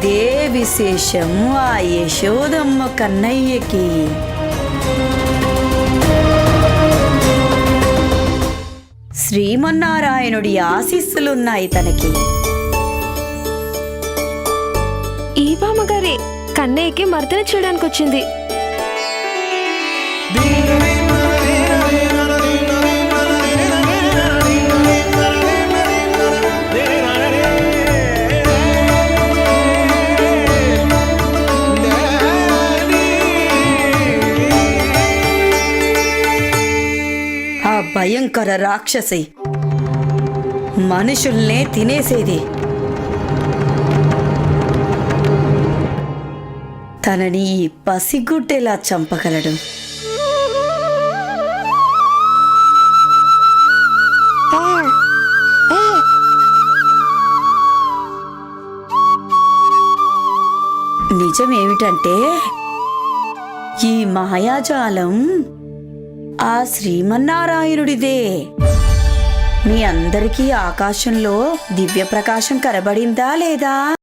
విశేషం ఆ యశోదమ్మ కన్నయ్యకి. శ్రీమన్నారాయణుడి ఆశీస్సులున్నాయి తనకి. ఈ బామ్మగారి కన్నయ్యకి మర్దన చేయడానికి వచ్చింది భయంకర రాక్షసి. మనుషుల్నే తినేసేది. తనని ఈ పసిగుడ్డెలా చంపగలడు? నిజమేమిటంటే ఈ మాయాజాలం ఆ శ్రీమన్నారాయణుడిదే. మీ అందరికీ ఆకాశంలో దివ్య ప్రకాశం కనబడిందా లేదా?